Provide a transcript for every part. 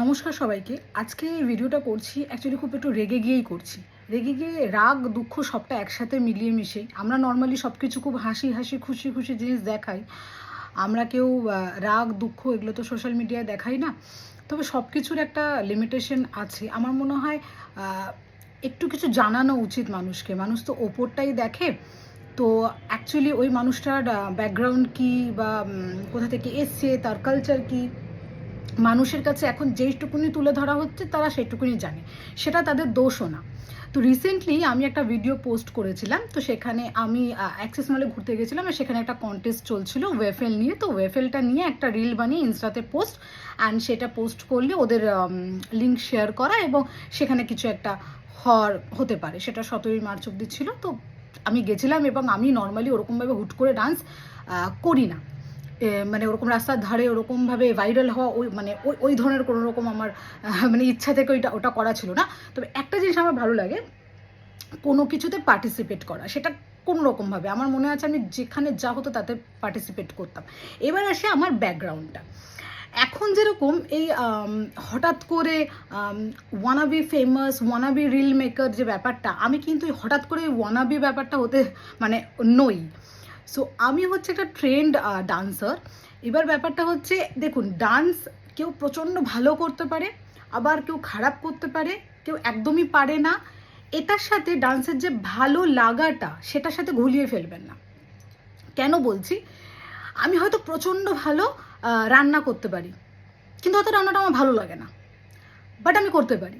নমস্কার সবাইকে। আজকে এই ভিডিওটা করছি অ্যাকচুয়ালি খুব একটু রেগে গিয়েই করছি। রেগে গিয়ে রাগ, দুঃখ সবটা একসাথে মিলিয়ে মিশিয়ে। আমরা নর্মালি সব কিছু খুব হাসি হাসি, খুশি খুশি জিনিস দেখাই। আমরা কেউ রাগ, দুঃখ এগুলো তো সোশ্যাল মিডিয়ায় দেখাই না। তবে সব কিছুর একটা লিমিটেশন আছে। আমার মনে হয় একটু কিছু জানানো উচিত মানুষকে। মানুষ তো ওপরটাই দেখে। তো অ্যাকচুয়ালি ওই মানুষটার ব্যাকগ্রাউন্ড কি বা কোথা থেকে এসছে, তার কালচার কি? মানুষের কাছে এখন যেইটুকুনি তুলে ধরা হচ্ছে, তারা সেইটুকুনি জানে। সেটা তাদের দোষও না। তো রিসেন্টলি আমি একটা ভিডিও পোস্ট করেছিলাম, তো সেখানে আমি অ্যাক্সেস মলে ঘুরতে গেছিলাম, আর সেখানে একটা কন্টেস্ট চলছিল ওয়েফেল নিয়ে। তো ওয়েফেলটা নিয়ে একটা রিল বানিয়ে ইনস্টাতে পোস্ট অ্যান্ড সেটা পোস্ট করলে ওদের লিঙ্ক শেয়ার করা এবং সেখানে কিছু একটা হর হতে পারে। সেটা সতেরোই মার্চ অব্দি ছিল। তো আমি গেছিলাম এবং আমি নর্মালি ওরকমভাবে হুট করে ডান্স করি না। মানে ওরকম রাস্তার ধারে ওরকমভাবে ভাইরাল হওয়া ওই মানে ওই ওই ধরনের কোনো রকম আমার মানে ইচ্ছা থেকে ওইটা, ওটা করা ছিল না। তবে একটা জিনিস আমার ভালো লাগে, কোনো কিছুতে পার্টিসিপেট করা, সেটা কোনো রকমভাবে আমার মনে আছে আমি যেখানে যা হতো তাতে পার্টিসিপেট করতাম। এবার আসে আমার ব্যাকগ্রাউন্ডটা এখন যেরকম এই হঠাৎ করে wannabe famous wannabe reel maker যে ব্যাপারটা, আমি কিন্তু হঠাৎ করে ওয়ানাবি ব্যাপারটা হতে মানে নই। সো আমি হচ্ছে একটা ট্রেন্ড ডান্সার এবার ব্যাপারটা হচ্ছে, দেখুন ডান্স কেউ প্রচণ্ড ভালো করতে পারে, আবার কেউ খারাপ করতে পারে, কেউ একদমই পারে না। এটার সাথে ডান্সের যে ভালো লাগাটা, সেটার সাথে ঘুলিয়ে ফেলবেন না। কেন বলছি? আমি হয়তো প্রচণ্ড ভালো রান্না করতে পারি, কিন্তু হয়তো রান্নাটা আমার ভালো লাগে না। বাট আমি করতে পারি।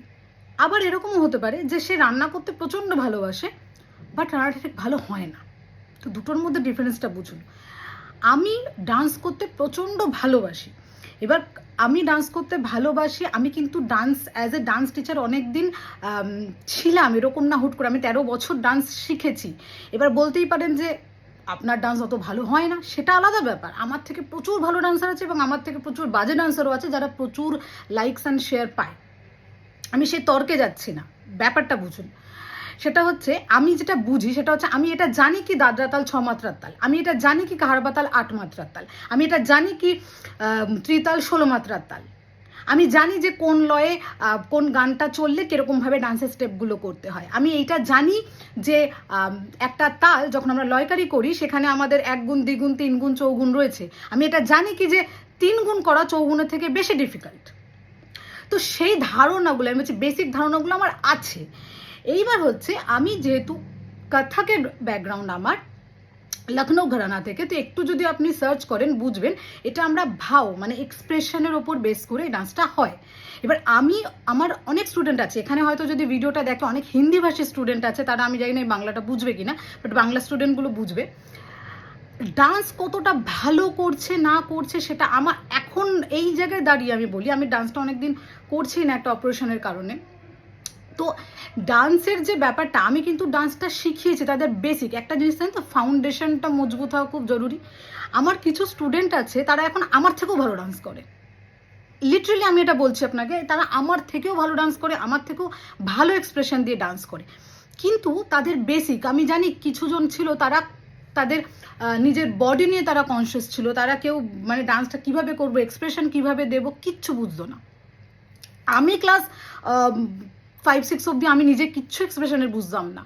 আবার এরকমও হতে পারে যে সে রান্না করতে প্রচণ্ড ভালোবাসে বাট রান্নাটা ঠিক ভালো হয় না। তো দুটোর মধ্যে ডিফারেন্সটা বুঝুন। আমি ডান্স করতে প্রচণ্ড ভালোবাসি। এবার আমি ডান্স করতে ভালোবাসি, আমি কিন্তু dance as a dance teacher অনেক দিন ছিলাম, এরকম না হুট করে। আমি তেরো বছর ডান্স শিখেছি। এবার বলতেই পারেন যে, আপনার ডান্স অত ভালো হয় না, সেটা আলাদা ব্যাপার। আমার থেকে প্রচুর ভালো ডান্সার আছে এবং আমার থেকে প্রচুর বাজে ডান্সারও আছে যারা প্রচুর লাইকস অ্যান্ড শেয়ার পায়। আমি সে তর্কে যাচ্ছি না। ব্যাপারটা বুঝুন। সেটা হচ্ছে আমি যেটা বুঝি সেটা হচ্ছে আমি এটা জানি কি দাদরা তাল, ছ মাত্রার তাল। আমি এটা জানি কি কাহারবা তাল, আট মাত্রার তাল। আমি এটা জানি কি ত্রিতাল, ষোলো মাত্রার তাল। আমি জানি যে কোন লয়ে কোন গানটা চললে কীরকমভাবে ডান্সের স্টেপগুলো করতে হয়। আমি এইটা জানি যে একটা তাল যখন আমরা লয়কারি করি, সেখানে আমাদের এক গুণ দ্বিগুণ তিন গুণ, চৌগুণ রয়েছে। আমি এটা জানি কি যে, তিন গুণ করা চৌগুণের থেকে বেশি ডিফিকাল্ট তো সেই ধারণাগুলো, আমি হচ্ছে বেসিক ধারণাগুলো আমার আছে। এইবার হচ্ছে আমি যেহেতু কথাকের ব্যাকগ্রাউন্ড আমার লখনৌ ঘরানা থেকে, তো একটু যদি আপনি সার্চ করেন, বুঝবেন, এটা আমরা ভাও মানে এক্সপ্রেশনের ওপর বেস করে এই ডান্সটা হয়। এবার আমি, আমার অনেক স্টুডেন্ট আছে, এখানে হয়তো যদি ভিডিওটা দেখে অনেক হিন্দি ভাষী স্টুডেন্ট আছে, তারা আমি জানি না এই বাংলাটা বুঝবে কিনা বাট বাংলা স্টুডেন্টগুলো বুঝবে। ডান্স কতটা ভালো করছে, না করছে, সেটা আমার, এখন এই জায়গায় দাঁড়িয়ে আমি বলি, আমি ডান্সটা অনেকদিন করছি না একটা অপারেশনের কারণে। তো ডান্সের যে ব্যাপারটা, আমি কিন্তু ডান্সটা শিখিয়েছি, তাদের বেসিক একটা জিনিস জানেন তো ফাউন্ডেশনটা মজবুত হওয়া খুব জরুরি। আমার কিছু স্টুডেন্ট আছে, তারা এখন আমার থেকেও ভালো ডান্স করে। লিটারালি আমি এটা বলছি আপনাকে, তারা আমার থেকেও ভালো ডান্স করে, আমার থেকেও ভালো এক্সপ্রেশন দিয়ে ডান্স করে। কিন্তু তাদের বেসিক আমি জানি কিছুজন ছিল তারা তাদের নিজের বডি নিয়ে তারা কনসিয়াস ছিল, তারা কেউ মানে ডান্সটা কীভাবে করব এক্সপ্রেশন কীভাবে দেবো, কিচ্ছু বুঝতো না। আমি ক্লাস ফাইভ সিক্স অব্দি আমি নিজে কিচ্ছু এক্সপ্রেশনের বুঝতাম না।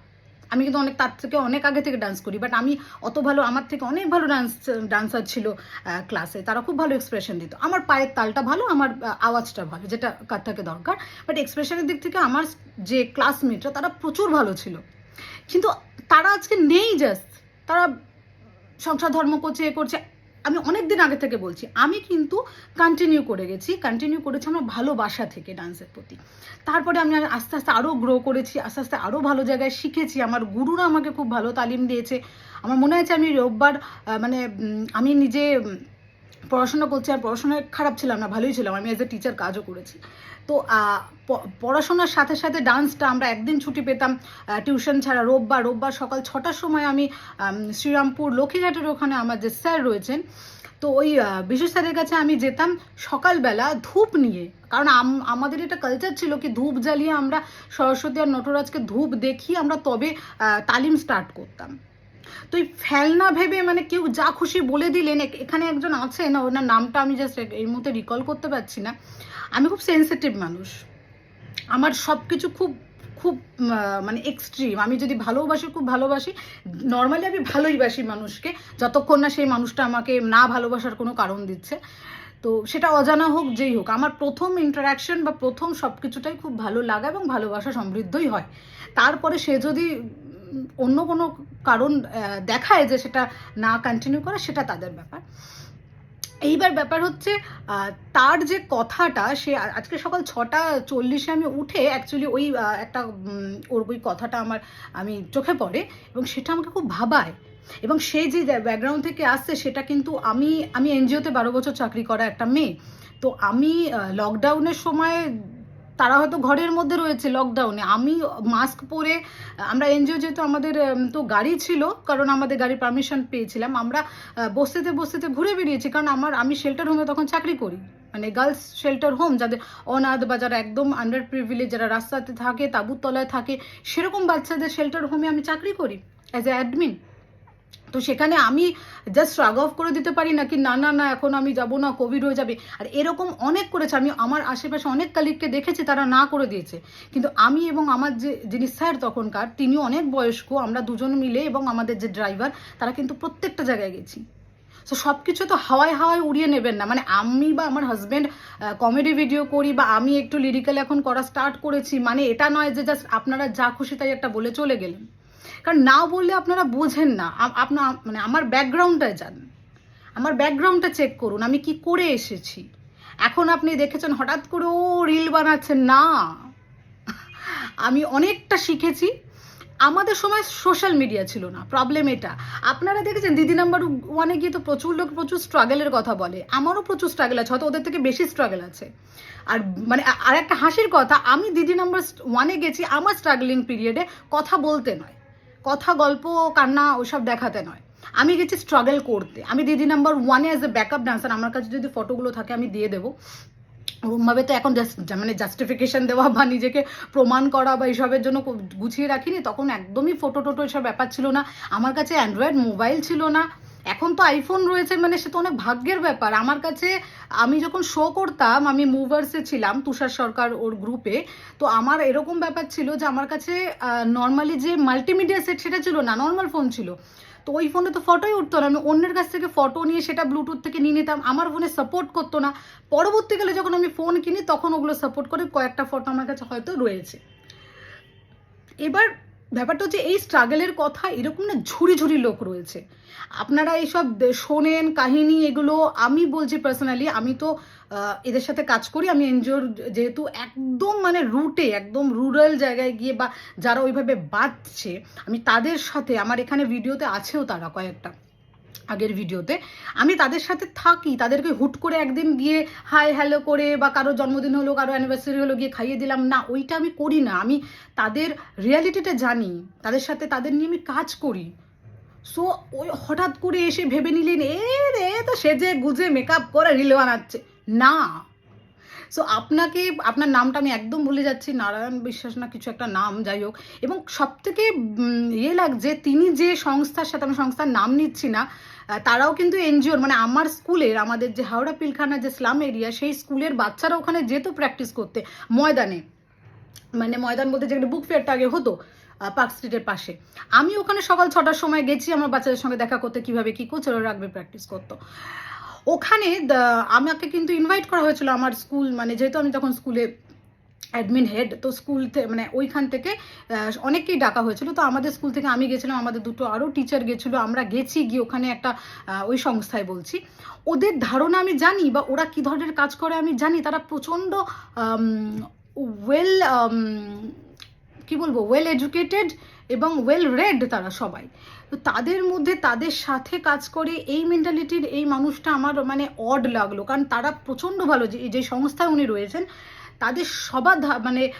আমি কিন্তু অনেক, তার থেকে অনেক আগে থেকে ডান্স করি বাট আমি অত ভালো, আমার থেকে অনেক ভালো ডান্স ডান্সার ছিল ক্লাসে তারা খুব ভালো এক্সপ্রেশন দিত। আমার পায়ের তালটা ভালো, আমার আওয়াজটা ভালো, যেটা কার দরকার। বাট এক্সপ্রেশনের দিক থেকে আমার যে ক্লাসমেটরা তারা প্রচুর ভালো ছিল। কিন্তু তারা আজকে নেই জাস্ট তারা সংসার ধর্ম করছে, এ করছে। আমি অনেক দিন আগে থেকে বলছি, আমি কিন্তু কন্টিনিউ করে গেছি কন্টিনিউ করেছি আমার ভালোবাসা থেকে ডান্সের প্রতি। তারপরে আমি আস্তে আস্তে আরও গ্রো করেছি, আস্তে আস্তে আরও ভালো জায়গায় শিখেছি। আমার গুরুরা আমাকে খুব ভালো তালিম দিয়েছে। আমার মনে হয়েছে আমি রোববার মানে আমি নিজে পড়াশোনা করছি আর পড়াশোনায় খারাপ ছিলাম না, ভালোই ছিলাম। আমি এজ এ টিচার কাজও করেছি। তো পড়াশোনার সাথে সাথে ডান্সটা আমরা একদিন ছুটি পেতাম টিউশন ছাড়া রোববার। রোববার সকাল ছটার সময় আমি শ্রীরামপুর লক্ষ্মীঘাটের ওখানে আমার যে স্যার রয়েছেন, তো ওই বিশেষ স্যারের কাছে আমি যেতাম সকালবেলা ধূপ নিয়ে। কারণ আম- আমাদের এটা কালচার ছিল কি, ধূপ জ্বালিয়ে আমরা সরস্বতী আর নটরাজকে ধূপ দেখিয়ে আমরা তবে তালিম স্টার্ট করতাম। তো এই ফেলনা ভেবে মানে কেউ যা খুশি বলে দিলেন এখানে একজন আছেন, ওনার নামটা আমি জাস্ট এই মুহূর্তে রিকল করতে পারছি না। আমি খুব সেন্সিটিভ মানুষ। আমার সব কিছু খুব খুব মানে এক্সট্রিম আমি যদি ভালোবাসি, খুব ভালোবাসি। নর্মালি আমি ভালোই বাসি মানুষকে। যতক্ষণ না সেই মানুষটা আমাকে না ভালোবাসার কোনো কারণ দিচ্ছে। তো সেটা অজানা হোক, যেই হোক, আমার প্রথম ইন্টারাকশন বা প্রথম সব কিছুটাই খুব ভালো লাগা এবং ভালোবাসা সমৃদ্ধই হয়। তারপরে সে যদি অন্য কোনো কারণ দেখায় যে সেটা না কন্টিনিউ করা, সেটা তাদের ব্যাপার। এইবার ব্যাপার হচ্ছে তার যে কথাটা, সে আজকে সকাল ছটা চল্লিশে আমি উঠে অ্যাকচুয়ালি ওই একটা ওর ওই কথাটা আমার, আমি চোখে পড়ে এবং সেটা আমাকে খুব ভাবায়। এবং সে যে ব্যাকগ্রাউন্ড থেকে আসছে, সেটা কিন্তু আমি আমি এনজিওতে বারো বছর চাকরি করা একটা মেয়ে। তো আমি লকডাউনের সময় তারা হয়তো ঘরের মধ্যে রয়েছে লকডাউনে আমি মাস্ক পরে আমরা এনজিও যেহেতু আমাদের তো গাড়ি ছিল কারণ আমাদের গাড়ির পারমিশন পেয়েছিলাম আমরা আহ, বস্তিতে বস্তিতে ঘুরে বেরিয়েছি কারণ আমার আমি শেল্টার হোমে তখন চাকরি করি। মানে গার্লস শেল্টার হোম যাদের অনাথ বা যারা একদম আন্ডার প্রিভিলেজ যারা রাস্তাতে থাকে তাঁবুর তলায় থাকে সেরকম বাচ্চাদের শেল্টার হোমে আমি চাকরি করি অ্যাজ এ অ্যাডমিন তো সেখানে আমি জাস্ট রাগ অফ করে দিতে পারি না কি না না না, এখন আমি যাব না কোভিড হয়ে যাবে। আর এরকম অনেক করেছে, আমি আমার আশেপাশে অনেক কালিগকে দেখেছি, তারা না করে দিয়েছে। কিন্তু আমি এবং আমার যে, যিনি স্যার তখনকার, তিনিও অনেক বয়স্ক, আমরা দুজন মিলে এবং আমাদের যে ড্রাইভার তারা কিন্তু প্রত্যেকটা জায়গায় গেছি। তো সব কিছু তো হাওয়ায় হাওয়ায় উড়িয়ে নেবেন না। মানে আমি বা আমার হাজব্যান্ড কমেডি ভিডিও করি বা আমি একটু লিরিক্যাল এখন করা স্টার্ট করেছি মানে এটা নয় যে জাস্ট আপনারা যা খুশি তাই একটা বলে চলে গেলেন। কারণ না বললে আপনারা বোঝেন না। আপ- আপনার মানে আমার ব্যাকগ্রাউন্ডটা জান আমার ব্যাকগ্রাউন্ডটা চেক করুন, আমি কি করে এসেছি। এখন আপনি দেখেছেন হঠাৎ করে, ও রিল বানাচ্ছেন না। আমি অনেকটা শিখেছি। আমাদের সময় সোশ্যাল মিডিয়া ছিল না, প্রবলেম এটা। আপনারা দেখেছেন, দিদি নাম্বার ওয়ানে গিয়ে তো প্রচুর লোক প্রচুর স্ট্রাগলের কথা বলে। আমারও প্রচুর স্ট্রাগল আছে, হয়তো ওদের থেকে বেশি স্ট্রাগল আছে। আর মানে আর একটা হাসির কথা, আমি দিদি নাম্বার ওয়ানে গেছি, আমার স্ট্রাগলিং পিরিয়ডে কথা বলতে নয়। কথা, গল্প, কান্না, ওসব দেখাতে নয়। আমি গেছি স্ট্রাগল করতে। আমি দিদি নাম্বার ওয়ানে অ্যাজ এ ব্যাকআপ ডান্সার আমার কাছে যদি ফটোগুলো থাকে আমি দিয়ে দেবো। ওরমভাবে তো এখন জাস্ট মানে জাস্টিফিকেশান দেওয়া বা নিজেকে প্রমাণ করা বা এইসবের জন্য গুছিয়ে রাখিনি, তখন একদমই ফটো টোটো এসব ব্যাপার ছিল না। আমার কাছে অ্যান্ড্রয়েড মোবাইল ছিল না। এখন তো আইফোন রয়েছে মানে সে তো অনেক ভাগ্যের ব্যাপার। আমার কাছে, আমি যখন শো করতাম, আমি মুভার্সে ছিলাম, তুষার সরকার ওর গ্রুপে তো আমার এরকম ব্যাপার ছিল যে আমার কাছে নর্মালি যে মাল্টিমিডিয়া সেট সেটা ছিল না নর্মাল ফোন ছিল। তো ওই ফোনে তো ফটোই উঠতো না, আমি অন্যের কাছ থেকে ফটো নিয়ে সেটা ব্লুটুথ থেকে নিয়ে নিতাম, আমার ফোনে সাপোর্ট করতো না। পরবর্তীকালে যখন আমি ফোন কিনি, তখন ওগুলো সাপোর্ট করে কয়েকটা ফটো আমার কাছে হয়তো রয়েছে। এবার ব্যাপারটা হচ্ছে এই স্ট্রাগলের কথা এরকম না ঝুড়ি ঝুড়ি লোক রয়েছে। আপনারা এইসব শোনেন, কাহিনী এগুলো আমি বলছি পার্সোনালি আমি তো এদের সাথে কাজ করি, আমি এনজিওর যেহেতু একদম মানে রুটে একদম রুরাল জায়গায় গিয়ে বা যারা ওইভাবে বাঁচছে, আমি তাদের সাথে, আমার এখানে ভিডিওতে আছেও তারা কয়েকটা। আগের ভিডিওতে। আমি তাদের সাথে থাকি, তাদেরকে হুট করে একদিন গিয়ে হাই হ্যালো করে বা কারও জন্মদিন হলো, কারও অ্যানিভার্সারি হলো গিয়ে খাইয়ে দিলাম, না, ওইটা আমি করি না। আমি তাদের রিয়ালিটিটা জানি, তাদের সাথে তাদের নিয়ে আমি কাজ করি। সো ওই হঠাৎ করে এসে ভেবে নিলেন, এ রে, তো সেজে গুজে মেকআপ করে রিল বানাচ্ছে। না। সো আপনাকে, আপনার নামটা আমি একদম ভুলে যাচ্ছি, নারায়ণ বিশ্বাস না কিছু একটা নাম, যাই হোক। এবং সব থেকে ইয়ে লাগছে তিনি যে সংস্থার সাথে আমি সংস্থার নাম নিচ্ছি না তারাও কিন্তু এনজিওর মানে আমার স্কুলের, আমাদের যে হাওড়া পিলখানা যে স্লাম এরিয়া, সেই স্কুলের বাচ্চারা ওখানে যেত প্র্যাকটিস করতে, ময়দানে। মানে ময়দান বলতে যেখানে বুক ফেয়ারটা আগে হতো পার্ক স্ট্রিটের পাশে। আমি ওখানে সকাল ছটার সময় গেছি, আমার বাচ্চাদের সঙ্গে দেখা করতে, কীভাবে কি করছে রাগবি প্র্যাকটিস করতো। ওখানে আমাকে কিন্তু ইনভাইট করা হয়েছিল আমার স্কুল মানে যেহেতু আমি তখন স্কুলে অ্যাডমিন হেড তো স্কুল থেকে মানে ওইখান থেকে অনেককেই ডাকা হয়েছিল। তো আমাদের স্কুল থেকে আমি গেছিলাম, আমাদের দুটো আরও টিচার গেছিল, আমরা গেছি গিয়ে ওখানে একটা ওই সংস্থায় বলছি। ওদের ধারণা আমি জানি বা ওরা কী ধরনের কাজ করে আমি জানি, তারা প্রচণ্ড ওয়েল কি বলব ওয়েল এডুকেটেড এবং ওয়েল রেড তারা সবাই। তো তাদের মধ্যে তাদের সাথে কাজ করে এই মেন্টালিটির এই মানুষটা আমার মানে অড লাগল। কারণ তারা প্রচণ্ড ভালো যে যে সংস্থায় উনি রয়েছেন, তাদের সবার মানে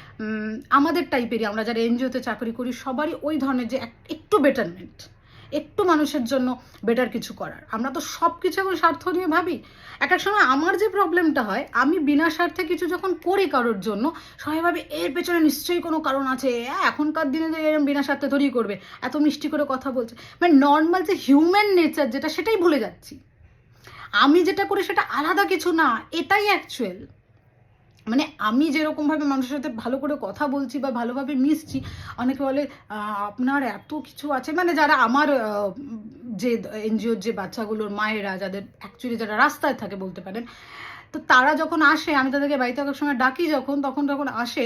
আমাদের টাইপেরই আমরা যারা এনজিওতে চাকরি করি, সবারই ওই ধরনের যে এক- একটু বেটারমেন্ট একটু মানুষের জন্য বেটার কিছু করার। আমরা তো সব কিছু এখন স্বার্থ নিয়ে ভাবি। এক এক সময় আমার যে প্রবলেমটা হয় আমি বিনা স্বার্থে কিছু যখন করি কারোর জন্য সবাই ভাবে এর পেছনে নিশ্চয়ই কোনো কারণ আছে। আহ, এখনকার দিনে যে এরকম বিনা স্বার্থে ধরেই করবে। এত মিষ্টি করে কথা বলছে। মানে নর্মাল যে হিউম্যান নেচার যেটা সেটাই ভুলে যাচ্ছি। আমি যেটা করি সেটা আলাদা কিছু না এটাই অ্যাকচুয়াল মানে আমি যেরকমভাবে মানুষের সাথে ভালো করে কথা বলছি বা ভালোভাবে মিশছি, অনেকে বলে আপনার এত কিছু আছে। মানে যারা আমার যে এনজিওর যে বাচ্চাগুলোর মায়েরা, যাদের অ্যাকচুয়ালি যারা রাস্তায় থাকে বলতে পারেন, তো তারা যখন আসে, আমি তাদেরকে বাড়িতে এক সময় ডাকি যখন, তখন যখন আসে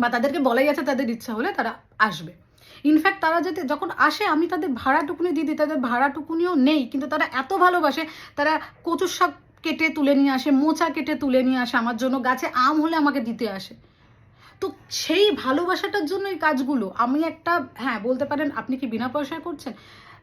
বা তাদেরকে বলাই আছে তাদের ইচ্ছা হলে তারা আসবে। ইনফ্যাক্ট তারা যাতে যখন আসে, আমি তাদের ভাড়াটুকুনি দিয়ে দিই, তাদের ভাড়াটুকুনিও নেই, কিন্তু তারা এত ভালোবাসে, তারা কচুর শাক কেটে তুলে নিয়ে আসে মোচা কেটে তুলে নিয়ে আসে, আমার জন্য গাছে আম হলে আমাকে দিতে আসে। তো সেই ভালোবাসাটার জন্য এই কাজগুলো, আমি একটা হ্যাঁ বলতে পারেন আপনি কি বিনা পয়সায় করছেন?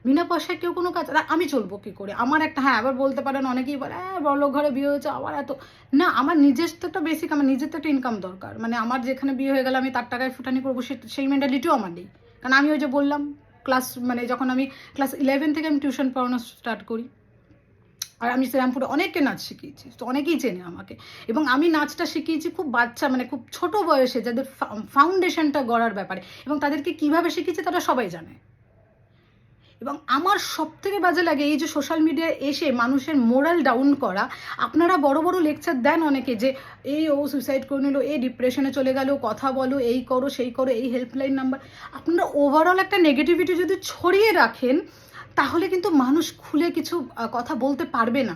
বিনা পয়সায় কেউ কোনো কাজ আমি চলবো কি করে? আমার একটা হ্যাঁ আবার বলতে পারেন অনেকেই বলে হ্যাঁ বড়লোক ঘরে বিয়ে হয়েছে, আবার এত। না, আমার নিজের তো একটা বেসিক আমার নিজের তো একটা ইনকাম দরকার। মানে আমার যেখানে বিয়ে হয়ে গেলে আমি তার টাকায় ফুটানি করব সেই মেন্টালিটিও আমার নেই। কারণ আমি ওই যে বললাম ক্লাস মানে যখন আমি ক্লাস ইলেভেন থেকে আমি টিউশন পড়ানো স্টার্ট করি আর আমি শ্রীরামপুরে অনেককে নাচ শিখিয়েছি, তো অনেকেই চেনে আমাকে। এবং আমি নাচটা শিখিয়েছি খুব বাচ্চা মানে খুব ছোট বয়সে, যাদের ফাউন্ডেশনটা গড়ার ব্যাপারে। এবং তাদেরকে কীভাবে শিখিয়েছি তারা সবাই জানে। এবং আমার সব থেকে বাজে লাগে এই যে সোশ্যাল মিডিয়ায় এসে মানুষের মোরাল ডাউন করা। আপনারা বড় বড় লেকচার দেন অনেকে যে এই ও সুইসাইড করে নিল এই ডিপ্রেশনে চলে গেল, কথা বলো, এই করো, সেই করো, এই হেল্পলাইন নাম্বার আপনারা ওভারঅল একটা নেগেটিভিটি যদি ছড়িয়ে রাখেন তাহলে কিন্তু মানুষ খুলে কিছু কথা বলতে পারবে না।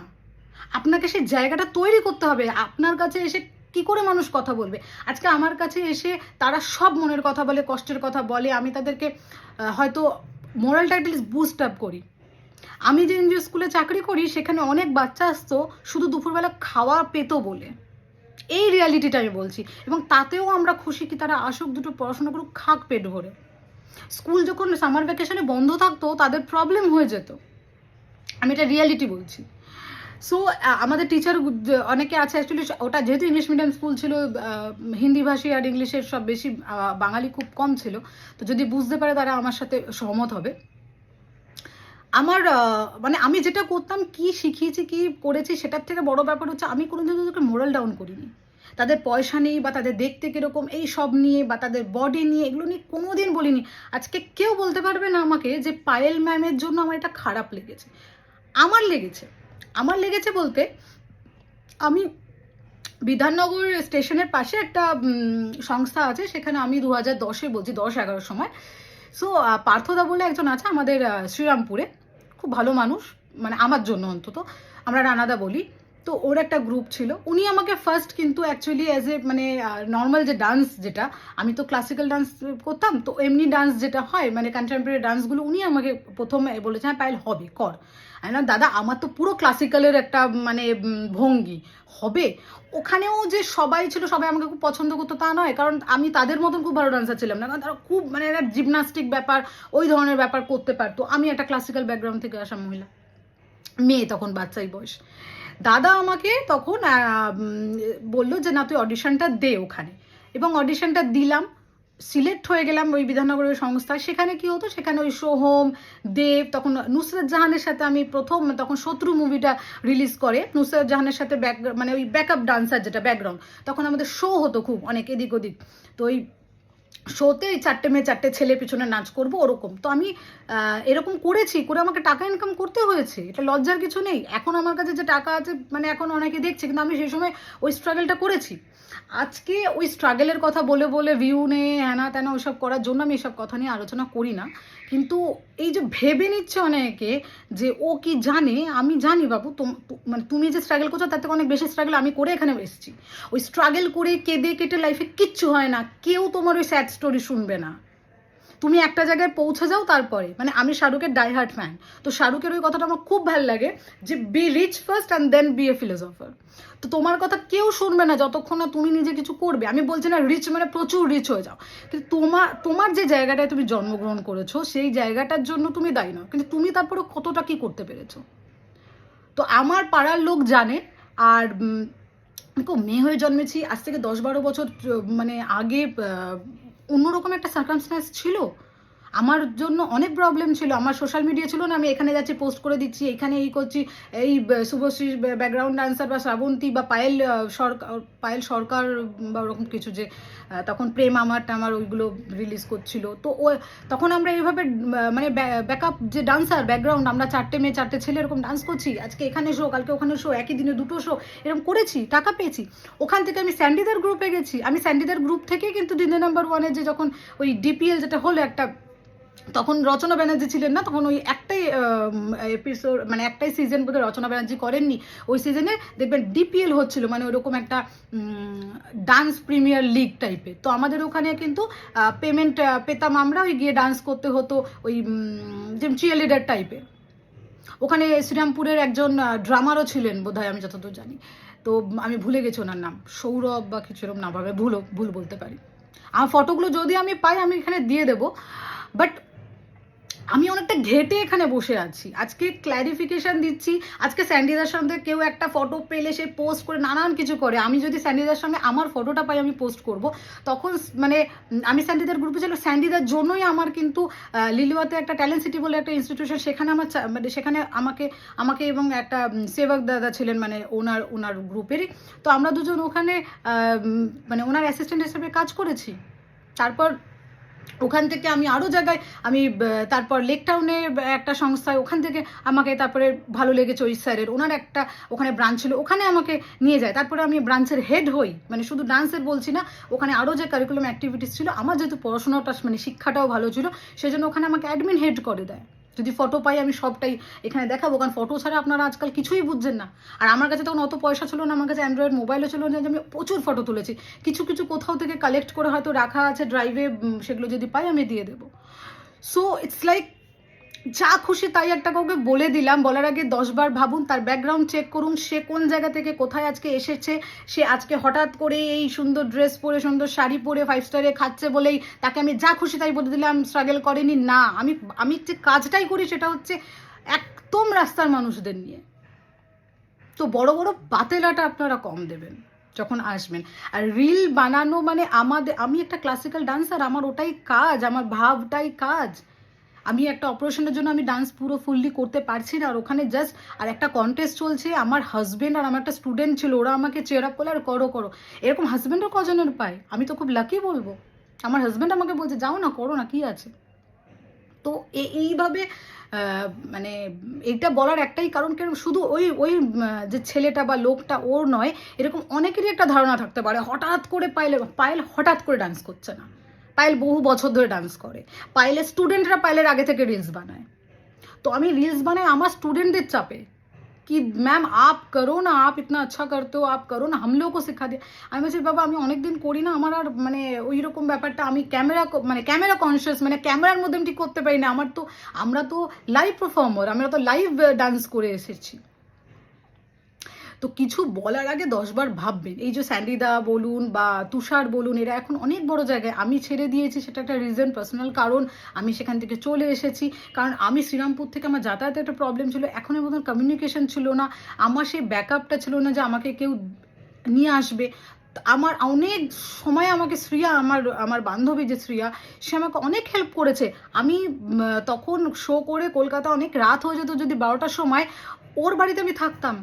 আপনাকে সেই জায়গাটা তৈরি করতে হবে। আপনার কাছে এসে কি করে মানুষ কথা বলবে? আজকে আমার কাছে এসে তারা সব মনের কথা বলে, কষ্টের কথা বলে, আমি তাদেরকে হয়তো মোরাল টাইটেল বুস্ট আপ করি। আমি যে এনজিও স্কুলে চাকরি করি, সেখানে অনেক বাচ্চা আসতো, শুধু দুপুরবেলা খাওয়া পেতো বলে। এই রিয়ালিটিটা আমি বলছি। এবং তাতেও আমরা খুশি কি তারা আসুক, দুটো পড়াশোনা করুক, খাক পেট ভরে। স্কুল যখন সামার ভ্যাকেশনে বন্ধ থাকতো, তাদের প্রবলেম হয়ে যেত। আমি এটা রিয়ালিটি বলছি। সো আমাদের টিচার অনেকে আছে অ্যাকচুয়ালি ওটা যেহেতু ইংলিশ মিডিয়াম স্কুল ছিল হিন্দি ভাষী আর ইংলিশের সব বেশি বাঙালি খুব কম ছিল। তো যদি বুঝতে পারে তারা আমার সাথে সহমত হবে। আমার মানে আমি যেটা করতাম, কি শিখিয়েছি, কি করেছি, সেটার থেকে বড় ব্যাপার হচ্ছে আমি কোনোদিন তাদেরকে মোরাল ডাউন করিনি। তাদের পয়সা নেই বা তাদের দেখতে কীরকম, এই সব নিয়ে বা তাদের বডি নিয়ে, এগুলো নিয়ে কোনোদিন বলিনি। আজকে কেউ বলতে পারবে না আমাকে যে পায়েল ম্যামের জন্য আমার এটা খারাপ লেগেছে। আমার লেগেছে। আমার লেগেছে বলতে, আমি বিধাননগর স্টেশনের পাশে একটা সংস্থা আছে, সেখানে আমি দু হাজার দশে বলছি দশ এগারোর সময় সো পার্থদা বলে একজন আছে আমাদের শ্রীরামপুরে। খুব ভালো মানুষ মানে আমার জন্য অন্তত। আমরা রানাদা বলি। তো ওর একটা গ্রুপ ছিল। উনি আমাকে ফার্স্ট কিন্তু অ্যাকচুয়ালি অ্যাজ এ মানে নর্মাল যে ডান্স যেটা আমি তো ক্লাসিক্যাল ডান্স করতাম তো এমনি ডান্স যেটা হয় মানে কন্টেম্পোরারি ডান্সগুলো উনি আমাকে প্রথম বলেছে হ্যাঁ পায়েল হবে কর। বললাম, দাদা আমার তো পুরো ক্লাসিক্যালের একটা মানে ভঙ্গি হবে? ওখানেও যে সবাই ছিল সবাই আমাকে খুব পছন্দ করতো তা নয় কারণ আমি তাদের মতন খুব ভালো ডান্সার ছিলাম না। কারণ তারা খুব মানে একটা জিমনাস্টিক ব্যাপার ওই ধরনের ব্যাপার করতে পারতো। আমি একটা ক্লাসিক্যাল ব্যাকগ্রাউন্ড থেকে আসা মহিলা মেয়ে তখন বাচ্চাই বয়স। দাদা আমাকে তখন বলল যে, না, তুই অডিশনটা দে ওখানে। এবং অডিশনটা দিলাম। সিলেক্ট হয়ে গেলাম ওই বিধাননগরের সংস্থায়। সেখানে কি হতো? সেখানে ওই সোহম, দেব, তখন নুসরত জাহানের সাথে আমি প্রথম, তখন শত্রু মুভিটা রিলিজ করে। নুসরাত জাহানের সাথে ব্যাক মানে ওই ব্যাকআপ ডান্সার যেটা ব্যাকগ্রাউন্ড তখন আমাদের শো হতো খুব অনেক এদিক ওদিক। তো ওই শোতে এই চারটে মেয়ে, চারটে ছেলে পিছনে নাচ করব, ওরকম। তো আমি এরকম করেছি, করে আমাকে টাকা ইনকাম করতে হয়েছে। এটা লজ্জার কিছু নেই। এখন আমার কাছে যে টাকা আছে মানে এখন অনেকে দেখছে, কিন্তু আমি সেই সময় ওই স্ট্রাগলটা করেছি। আজকে ওই স্ট্রাগলের কথা বলে বলে ভিউ নেই হ্যানা ত্যানা ওইসব করার জন্য আমি এসব কথা নিয়ে আলোচনা করি না। কিন্তু এই যে ভেবে নিচ্ছে অনেকে যে ও কি জানে, আমি জানি বাবু মানে তুমি যে স্ট্রাগল করছ তার থেকে অনেক বেশি স্ট্রাগল আমি করে এখানে এসেছি। ওই স্ট্রাগল করে কেঁদে কেটে লাইফে কিচ্ছু হয় না, কেউ তোমার ওই স্যাড স্টোরি শুনবে না। তুমি একটা জায়গায় পৌঁছে যাও তারপরে। মানে আমি শাহরুখের ডাই হার্ট ফ্যান তো শাহরুখের ওই কথাটা আমার খুব ভালো লাগে যে be rich first and then be a philosopher তো তোমার কথা কেউ শুনবে না যতক্ষণ না তুমি নিজে কিছু করবে। আমি বলছি না রিচ মানে প্রচুর রিচ হয়ে যাও। কিন্তু তোমার তোমার যে জায়গাটায় তুমি জন্মগ্রহণ করেছ, সেই জায়গাটার জন্য তুমি দায়ী নও কিন্তু তুমি তারপরে কতটা কি করতে পেরেছ? তো আমার পাড়ার লোক জানে, আর খুব মেয়ে হয়ে জন্মেছি, আজ থেকে দশ বারো বছর মানে আগে অন্যরকম একটা সার্কামস্টান্স ছিল? আমার জন্য অনেক প্রবলেম ছিল। আমার সোশ্যাল মিডিয়া ছিল না, আমি এখানে যাচ্ছি পোস্ট করে দিচ্ছি এখানে এই করছি। এই ব- শুভশ্রী ব্যাকগ্রাউন্ড ডান্সার বা শ্রাবন্তী বা পায়েল সরকার পায়েল সরকার বা ওরকম কিছু যে তখন প্রেম আমার টামার ওইগুলো রিলিজ করছিল। তো ও, তখন আমরা এইভাবে মানে ব্যাকআপ যে ডান্সার ব্যাকগ্রাউন্ড আমরা চারটে মেয়ে, চারটে ছেলে এরকম ডান্স করছি। আজকে এখানে শো কালকে ওখানে শো একই দিনে দুটো শো এরকম করেছি, টাকা পেয়েছি। ওখান থেকে আমি স্যান্ডিদার গ্রুপে গেছি। আমি স্যান্ডিদার গ্রুপ থেকে কিন্তু দিনে নাম্বার ওয়ানে যে যখন ওই ডিপিএল যেটা হলো একটা তখন রচনা ব্যানার্জি ছিলেন না, তখন ওই একটাই এপিসোড মানে একটাই সিজন বোধহয় রচনা ব্যানার্জি করেননি। ওই সিজনে দেখবেন ডিপিএল হচ্ছিল মানে ওরকম একটা ডান্স প্রিমিয়ার লিগ টাইপের তো আমাদের ওখানে কিন্তু পেমেন্ট পেতাম আমরা ওই গিয়ে ডান্স করতে হতো ওই যে চিয়ার লিডার টাইপের ওখানে শ্রীরামপুরের একজন ড্রামারও ছিলেন বোধহয়, আমি যতদূর জানি। তো আমি ভুলে গেছি ওনার নাম। সৌরভ বা কিছু এরকম নাম ভুলও, ভুল বলতে পারি। আমার ফটোগুলো যদি আমি পাই, আমি এখানে দিয়ে দেবো। বাট আমি অনেকটা ঘেটে এখানে বসে আছি। আজকে ক্ল্যারিফিকেশন দিচ্ছি, আজকে স্যান্ডিদার সঙ্গে কেউ একটা ফটো পেলে সে পোস্ট করে নানান কিছু করে। আমি যদি স্যান্ডিদার সঙ্গে আমার ফটোটা পাই, আমি পোস্ট করব। তখন মানে আমি স্যান্ডিদার গ্রুপে ছিল স্যান্ডিদার জন্যই আমার কিন্তু লিলুয়াতে একটা ট্যালেন্ট সিটি বলে একটা ইনস্টিটিউশন সেখানে আমার মানে সেখানে আমাকে আমাকে এবং একটা সেবক দাদা ছিলেন মানে ওনার ওনার গ্রুপেরই তো আমরা দুজন ওখানে মানে ওনার অ্যাসিস্ট্যান্ট হিসেবে কাজ করেছি। তারপর ওখান থেকে আমি আরও জায়গায়, আমি তারপর লেক টাউনের একটা সংস্থায়, ওখান থেকে আমাকে তারপরে ভালো লেগেছে ওই স্যারের। ওনার একটা ওখানে ব্রাঞ্চ ছিল, ওখানে আমাকে নিয়ে যায়। তারপরে আমি ব্রাঞ্চের হেড হই মানে শুধু ডান্সের বলছি না, ওখানে আরও যে কারিকুলাম অ্যাক্টিভিটিস ছিল, আমার যেহেতু পড়াশোনাটা মানে শিক্ষাটাও ভালো ছিল সেই জন্য ওখানে আমাকে অ্যাডমিন হেড করে দেয়। যদি ফটো পাই আমি সবটাই এখানে দেখাবো, কারণ ফটো ছাড়া আপনারা আজকাল কিছুই বুঝছেন না। আর আমার কাছে তখন অত পয়সা ছিল না, আমার কাছে অ্যান্ড্রয়েড মোবাইলও ছিল না, যে আমি প্রচুর ফটো তুলেছি। কিছু কিছু কোথাও থেকে কালেক্ট করে হয়তো রাখা আছে ড্রাইভে সেগুলো যদি পাই আমি দিয়ে দেবো। সো ইটস লাইক যা খুশি তাই একটা কাউকে বলে দিলাম। বলার আগে দশবার ভাবুন, তার ব্যাকগ্রাউন্ড চেক করুন, সে কোন জায়গা থেকে কোথায় আজকে এসেছে, সে আজকে হঠাৎ করে এই সুন্দর ড্রেস পরে, সুন্দর শাড়ি পরে ফাইভ স্টারে খাচ্ছে বলেই তাকে আমি যা খুশি তাই বলে দিলাম স্ট্রাগল করেনি? না, আমি আমি যে কাজটাই করি সেটা হচ্ছে একদম রাস্তার মানুষদের নিয়ে। তো বড় বড় বাতেলাটা আপনারা কম দেবেন যখন আসবেন। আর রিল বানানো মানে আমাদের, আমি একটা ক্লাসিক্যাল ডান্সার আমার ওটাই কাজ, আমার ভাবটাই কাজ। আমি একটা অপারেশনের জন্য আমি ডান্স পুরো ফুললি করতে পারছি না। আর ওখানে জাস্ট আর একটা কন্টেস্ট চলছে, আমার হাজব্যান্ড আর আমার একটা স্টুডেন্ট ছিল, ওরা আমাকে চেয়ার আপ করলে, আর করো করো। এরকম হাজব্যান্ডও কজনের পায়? আমি তো খুব লাকি বলব। আমার হাজব্যান্ড আমাকে বলছে, যাও না, করো না, কি আছে? তো এইভাবে মানে এইটা বলার একটাই কারণ কেন? শুধু ওই ওই যে ছেলেটা বা লোকটা ওর নয়, এরকম অনেকেরই একটা ধারণা থাকতে পারে, হঠাৎ করে পায়েল পায়েল হঠাৎ করে ডান্স করছে না। পায়েল বহু বছর ধরে ডান্স করে। পায়েলের স্টুডেন্টরা পায়েলের আগে থেকে রিলস বানায়। তো আমি রিলস বানাই আমার স্টুডেন্টদের চাপে। কি ম্যাম আপ করো না, আপ ইতনা আচ্ছা করতো আপ করো না হামলোকে শেখা দিয়ে। আমি বলছি, বাবা, আমি অনেক দিন করি না, আমার আর মানে ওই রকম ব্যাপারটা, আমি ক্যামেরা মানে ক্যামেরা কনসিয়াস মানে ক্যামেরার মধ্যে আমি ঠিক করতে পারি না। আমার তো, আমরা তো লাইভ পারফর্মার আমরা তো লাইভ ডান্স করে এসেছি। তো কিছু বলার আগে দশবার ভাববেন। এই যে স্যান্ডিদা বলুন বা তুষার বলুন, এরা এখন অনেক বড় জায়গায়। আমি ছেড়ে দিয়েছি, সেটা একটা রিজন পার্সোনাল কারণ। আমি সেখান থেকে চলে এসেছি। কারণ আমি শ্রীরামপুর থেকে আমার যাতায়াতের একটা প্রবলেম ছিল। এখনের মতন কমিউনিকেশন ছিল না। আমার সেই ব্যাকআপটা ছিল না যে আমাকে কেউ নিয়ে আসবে। আমার অনেক সময় আমাকে শ্রিয়া, আমার আমার বান্ধবী যে শ্রিয়া, সে আমাকে অনেক হেল্প করেছে। আমি তখন শো করে কলকাতা অনেক রাত হয়ে যেত যদি বারোটার সময়। ওর বাড়িতে আমি থাকতাম।